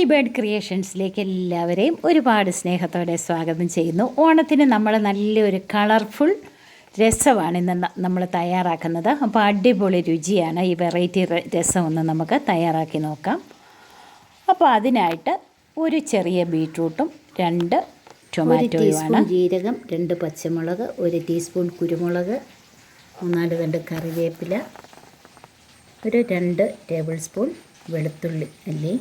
Lady bird ക്രിയേഷൻസിലേക്ക് എല്ലാവരെയും ഒരുപാട് സ്നേഹത്തോടെ സ്വാഗതം ചെയ്യുന്നു. ഓണത്തിന് നമ്മൾ നല്ലൊരു കളർഫുൾ രസമാണ് ഇന്ന് നമ്മൾ തയ്യാറാക്കുന്നത്. അപ്പോൾ അടിപൊളി രുചിയാണ് ഈ വെറൈറ്റി രസം ഒന്ന് നമുക്ക് തയ്യാറാക്കി നോക്കാം. അപ്പോൾ അതിനായിട്ട് ഒരു ചെറിയ ബീട്രൂട്ടും രണ്ട് ടൊമാറ്റോയും ടൊമാറ്റോയുമാണ്. ജീരകം രണ്ട് പച്ചമുളക് ഒരു ടീസ്പൂൺ കുരുമുളക് മൂന്നാൽ രണ്ട് കറിവേപ്പില ഒരു രണ്ട് ടേബിൾ സ്പൂൺ വെളുത്തുള്ളി അല്ലി.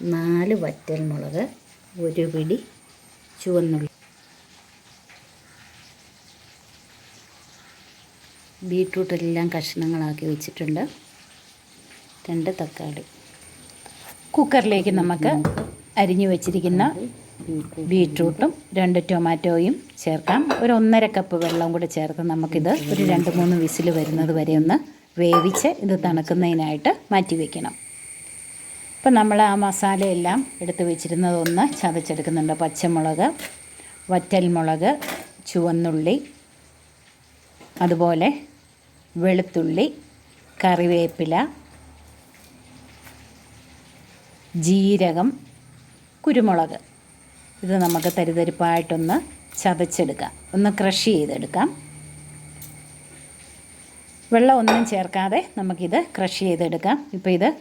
നാല് വറ്റൽ മുളക് ഒരു പിടി ചുവന്നുള്ളി ബീട്രൂട്ട് എല്ലാം കഷ്ണങ്ങളാക്കി വെച്ചിട്ടുണ്ട്. രണ്ട് തക്കാളി. കുക്കറിലേക്ക് നമുക്ക് അരിഞ്ഞു വെച്ചിരിക്കുന്ന ബീട്രൂട്ടും രണ്ട് ടൊമാറ്റോയും ചേർക്കാം. ഒരു ഒന്നര കപ്പ് വെള്ളം കൂടെ ചേർത്ത് നമുക്കിത് ഒരു രണ്ട് മൂന്ന് വിസിൽ വരുന്നത് വരെ ഒന്ന് വേവിച്ച് ഇത് തണുക്കുന്നതിനായിട്ട് മാറ്റി വയ്ക്കണം ഇപ്പം നമ്മൾ ആ മസാലയെല്ലാം എടുത്ത് വെച്ചിരുന്നതൊന്ന് ചതച്ചെടുക്കുന്നുണ്ട്. പച്ചമുളക് വറ്റൽമുളക് ചുവന്നുള്ളി അതുപോലെ വെളുത്തുള്ളി കറിവേപ്പില ജീരകം കുരുമുളക്. ഇത് നമുക്ക് തരിതരിപ്പായിട്ടൊന്ന് ചതച്ചെടുക്കാം. ഒന്ന് ക്രഷ് ചെയ്തെടുക്കാം. വെള്ളം ഒന്നും ചേർക്കാതെ നമുക്കിത് ക്രഷ് ചെയ്തെടുക്കാം. ഇപ്പോൾ ഇത്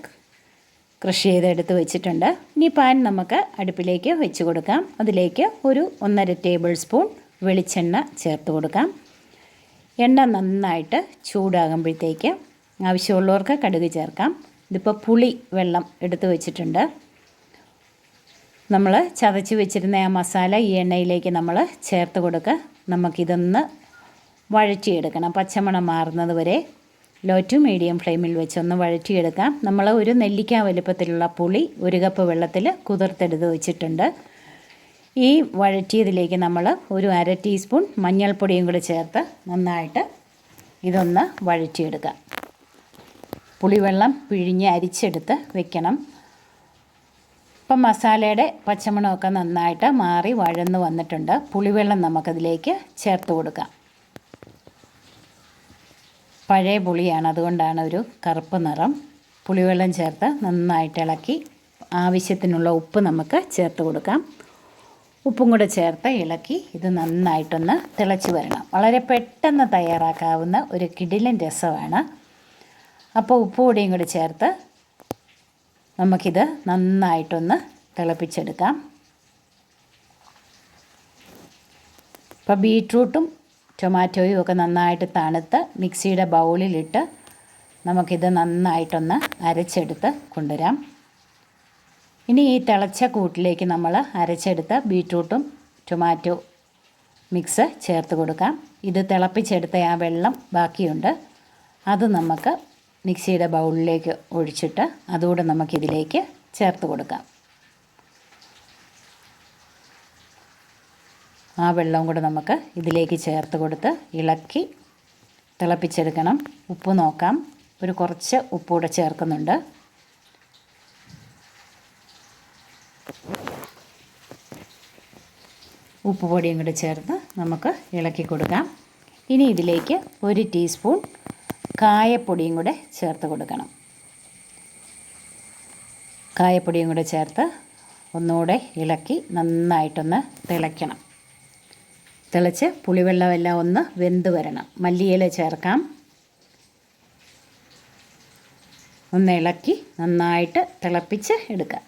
ക്രഷ് ചെയ്തെടുത്ത് വെച്ചിട്ടുണ്ട്. ഇനി പാൻ നമുക്ക് അടുപ്പിലേക്ക് വെച്ച് കൊടുക്കാം. അതിലേക്ക് ഒരു ഒന്നര ടേബിൾ സ്പൂൺ വെളിച്ചെണ്ണ ചേർത്ത് കൊടുക്കാം. എണ്ണ നന്നായിട്ട് ചൂടാകുമ്പോഴത്തേക്ക് ആവശ്യമുള്ളവർക്ക് കടുക് ചേർക്കാം. ഇതിപ്പോൾ പുളി വെള്ളം എടുത്ത് വെച്ചിട്ടുണ്ട്. നമ്മൾ ചതച്ച് വെച്ചിരുന്ന ആ മസാല ഈ എണ്ണയിലേക്ക് നമ്മൾ ചേർത്ത് കൊടുക്കുക നമുക്കിതൊന്ന് വഴറ്റിയെടുക്കണം. പച്ചമണം മാറുന്നത് വരെ ലോ ടു മീഡിയം ഫ്ലെയിമിൽ വെച്ച് വെച്ചൊന്ന് വഴറ്റിയെടുക്കാം. നമ്മൾ ഒരു നെല്ലിക്ക വലുപ്പത്തിലുള്ള പുളി ഒരു കപ്പ് വെള്ളത്തിൽ കുതിർത്തെടുത്ത് വെച്ചിട്ടുണ്ട്. ഈ വഴറ്റിയതിലേക്ക് നമ്മൾ ഒരു അര ടീസ്പൂൺ മഞ്ഞൾപ്പൊടിയും കൂടി ചേർത്ത് നന്നായിട്ട് ഇതൊന്ന് വഴറ്റിയെടുക്കാം. പുളിവെള്ളം പിഴിഞ്ഞ് അരിച്ചെടുത്ത് വെക്കണം. ഇപ്പം മസാലയുടെ പച്ചമണമൊക്കെ നന്നായിട്ട് മാറി വഴന്ന് വന്നിട്ടുണ്ട്. പുളിവെള്ളം നമുക്കതിലേക്ക് ചേർത്ത് കൊടുക്കാം. പഴയ പുളിയാണ്. അതുകൊണ്ടാണ് ഒരു കറുപ്പ് നിറം. പുളിവെള്ളം ചേർത്ത് നന്നായിട്ട് ഇളക്കി ആവശ്യത്തിനുള്ള ഉപ്പ് നമുക്ക് ചേർത്ത് കൊടുക്കാം. ഉപ്പും കൂടെ ചേർത്ത് ഇളക്കി ഇത് നന്നായിട്ടൊന്ന് തിളച്ച് വരണം. വളരെ പെട്ടെന്ന് തയ്യാറാക്കാവുന്ന ഒരു കിടിലൻ രസമാണ്. അപ്പോൾ ഉപ്പ് പൊടിയും കൂടി ചേർത്ത് നമുക്കിത് നന്നായിട്ടൊന്ന് തിളപ്പിച്ചെടുക്കാം. ഇപ്പോൾ ബീട്രൂട്ടും ടൊമാറ്റോയും ഒക്കെ നന്നായിട്ട് തണുത്ത് മിക്സിയുടെ ബൗളിലിട്ട് നമുക്കിത് നന്നായിട്ടൊന്ന് അരച്ചെടുത്ത് കൊണ്ടുവരാം. ഇനി ഈ തിളച്ച കൂട്ടിലേക്ക് നമ്മൾ അരച്ചെടുത്ത ബീട്രൂട്ടും ടൊമാറ്റോ മിക്സ് ചേർത്ത് കൊടുക്കാം. ഇത് തിളപ്പിച്ചെടുത്ത ആ വെള്ളം ബാക്കിയുണ്ട്. അത് നമുക്ക് മിക്സിയുടെ ബൗളിലേക്ക് ഒഴിച്ചിട്ട് അതുകൂടെ നമുക്കിതിലേക്ക് ചേർത്ത് കൊടുക്കാം. ആ വെള്ളവും കൂടെ നമുക്ക് ഇതിലേക്ക് ചേർത്ത് കൊടുത്ത് ഇളക്കി തിളപ്പിച്ചെടുക്കണം. ഉപ്പ് നോക്കാം. ഒരു കുറച്ച് ഉപ്പ് കൂടെ ചേർക്കുന്നുണ്ട്. ഉപ്പ് പൊടിയും കൂടെ ചേർത്ത് നമുക്ക് ഇളക്കി കൊടുക്കാം. ഇനി ഇതിലേക്ക് ഒരു ടീസ്പൂൺ കായപ്പൊടിയും കൂടെ ചേർത്ത് കൊടുക്കണം. കായപ്പൊടിയും കൂടെ ചേർത്ത് ഒന്നുകൂടെ ഇളക്കി നന്നായിട്ടൊന്ന് തിളയ്ക്കണം. തിളച്ച് പുളിവെള്ളമെല്ലാം ഒന്ന് വെന്ത് വരണം. മല്ലിയില ചേർക്കാം. ഒന്ന് ഇളക്കി നന്നായിട്ട് തിളപ്പിച്ച് എടുക്കാം.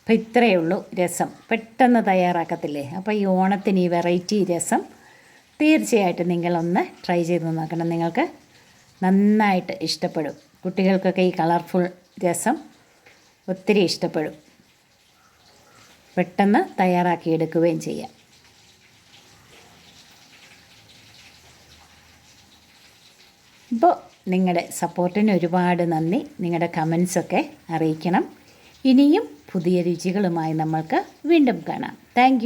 അപ്പോൾ ഇത്രയേ ഉള്ളൂ രസം. പെട്ടെന്ന് തയ്യാറാക്കത്തില്ലേ? അപ്പോൾ ഈ ഓണത്തിന് ഈ വെറൈറ്റി രസം തീർച്ചയായിട്ടും നിങ്ങളൊന്ന് ട്രൈ ചെയ്ത് നോക്കണം. നിങ്ങൾക്ക് നന്നായിട്ട് ഇഷ്ടപ്പെടും. കുട്ടികൾക്കൊക്കെ ഈ കളർഫുൾ രസം ഒത്തിരി ഇഷ്ടപ്പെടും. പെട്ടെന്ന് തയ്യാറാക്കി എടുക്കുകയും ചെയ്യാം. ഇപ്പോൾ നിങ്ങളുടെ സപ്പോർട്ടിന് ഒരുപാട് നന്ദി. നിങ്ങളുടെ കമൻസൊക്കെ അറിയിക്കണം. ഇനിയും പുതിയ രുചികളുമായി നമ്മൾക്ക് വീണ്ടും കാണാം. താങ്ക്